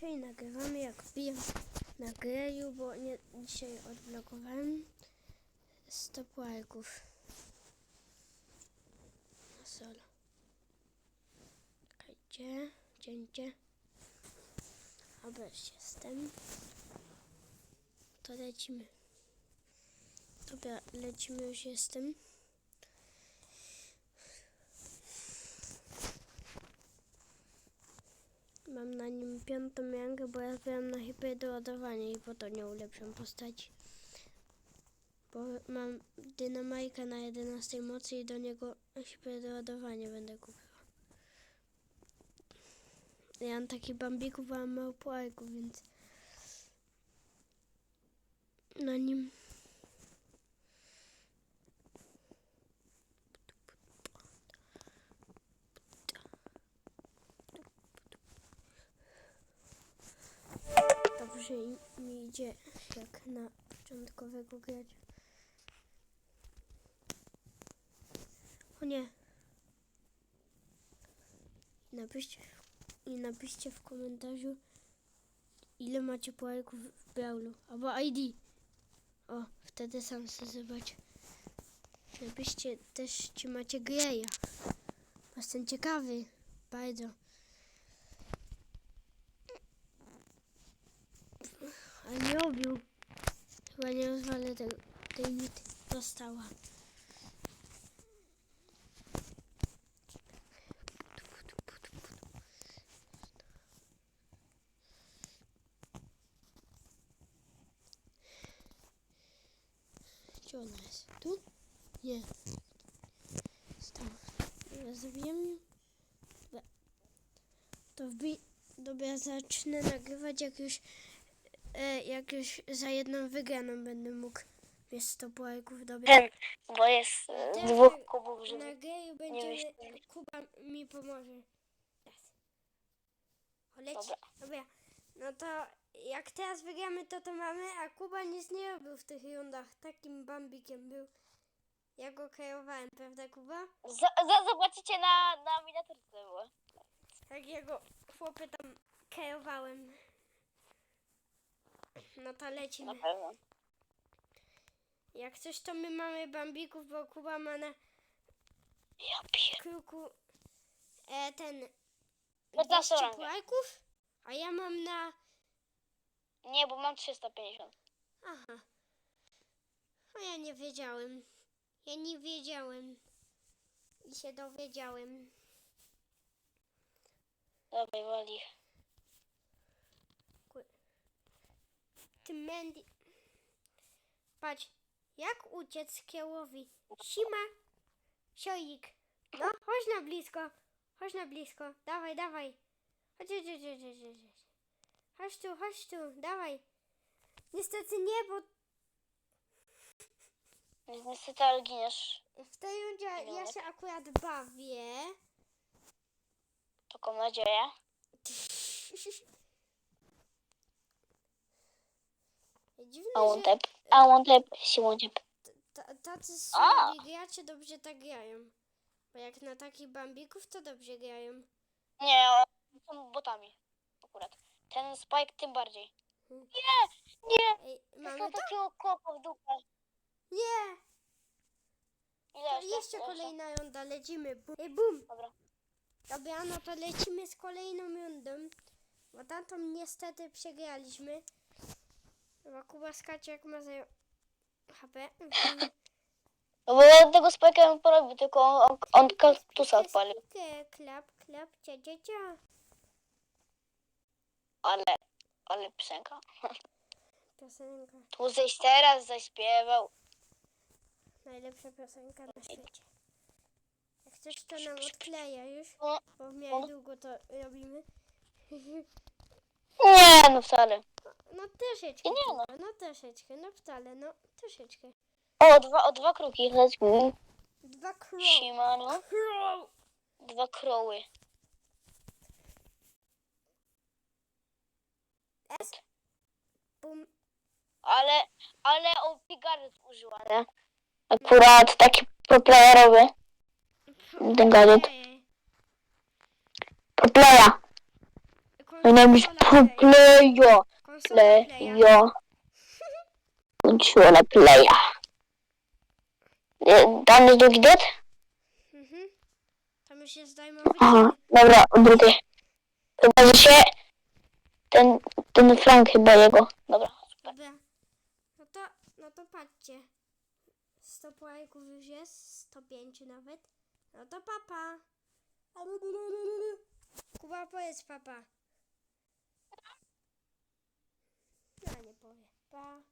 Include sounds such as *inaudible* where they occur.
dzisiaj nagrywamy jak piję na greju, bo nie, dzisiaj odblokowałem 100 łajków na solo. Czekajcie, cięcie. Dobra, już jestem. To lecimy. Dobra, lecimy, już jestem. Mam na nim piątą miarę, bo ja zbieram na hiperdoładowanie i po to nie ulepszam postaci. Bo mam dynamajka na 11 mocy i do niego hiperdoładowanie będę kupiła. Ja mam taki bambików, a mam mało więc na nim dobrze mi idzie jak na początkowego gracza. O nie. Napiszcie, I napiszcie w komentarzu, ile macie płajków w Brawlu. Albo ID. O, wtedy sam sobie zobaczę. Napiszcie też, czy macie Greya. Bo Jestem ciekawy. Bardzo. Ale nie obił. Chyba nie rozwalę tego, tej nity. Została. Gdzie ona jest? Tu? Nie. Zabijemy ją. To wbij... Dobra, zacznę nagrywać jak już e, jak już za jedną wygraną będę mógł mieć 100 płajków. Dobra. Ten, bo jest e, Teraz dwóch na- kubów, żeby... Na geju myślę. Kuba mi pomoże. Teraz. O, leci. Dobra. Dobra. No to jak teraz wygramy, to to mamy, a Kuba nic nie robił w tych rundach. Takim bambikiem był. Ja go kierowałem, prawda Kuba? Za, za, zobaczycie na, na miniaturce było. Tak jego chłopy tam kierowałem. No to Na lecimy. pewno. Jak coś to my mamy bambików, bo Kuba ma na Ja pier... kruku e, ten 15 200 rangę. płajków, a ja mam na... Nie, bo mam 350. Aha. A ja nie wiedziałem. Ja nie wiedziałem. I się dowiedziałem. Dobra, wali. Mandy... Patrz, jak uciec kiełowi. Sima, sioik. No, chodź na blisko. Chodź na blisko. Dawaj, dawaj. Chodź, chodź, chodź, chodź, chodź, chodź. Tu, chodź tu, dawaj. Niestety nie, bo Niestety, ale giniesz. w tej rundzie ja Minut. się akurat bawię. Taką nadzieję. *laughs* Dziwne, A on że tep. A on tep. Siłą tep. ta- tacy A! słabi gracze dobrze tak grają. Bo jak na takich bambików, to dobrze grają. Nie, oni są botami. Akurat. Ten Spike tym bardziej. Hmm. Nie! Nie! Ej, Mamy mamy to? takiego kopa w dupę. Nie! Ile To jeszcze? jeszcze kolejna runda, lecimy. Bum. Ej, bum! Dobra. Dobra, no to lecimy z kolejną rundą. Bo tamtą niestety przegraliśmy. Chyba Kuba skacze jak ma 0 HP. No bo ja tego Spike'a bym porobił, tylko on, on kaktusa odpalił. Klap, klap, cia, cia, cia. Ale, ale piosenka. *laughs* Piosenka. Tu ześ teraz zaśpiewał. Najlepsza piosenka na świecie. Jak coś to nam odkleja już, No, bo w miarę długo to robimy. *laughs* Nie, no wcale. Troszeczkę. Nie, no. no troszeczkę, no wcale, no troszeczkę. O, dwa, o dwa kruki. Let's go. Dwa crow. Siemano. Crow. Dwa kroły. S. Bum. Ale, ale o pigaret użyła, nie? Akurat taki proplayerowy. Ten gadżet. Ej, name is pro player. Konsola playa. Player. Controller player. E, Tam jest drugi dead? Mhm. Tam już jest dajmowy Aha, dobra, drugi. Chyba, że się... Ten, ten Frank chyba jego. Dobra. Dobra. No to, no to patrzcie. 100 łajków już jest, 105 nawet. No to papa. Kuba, powiedz papa. No, nie powie. Pa.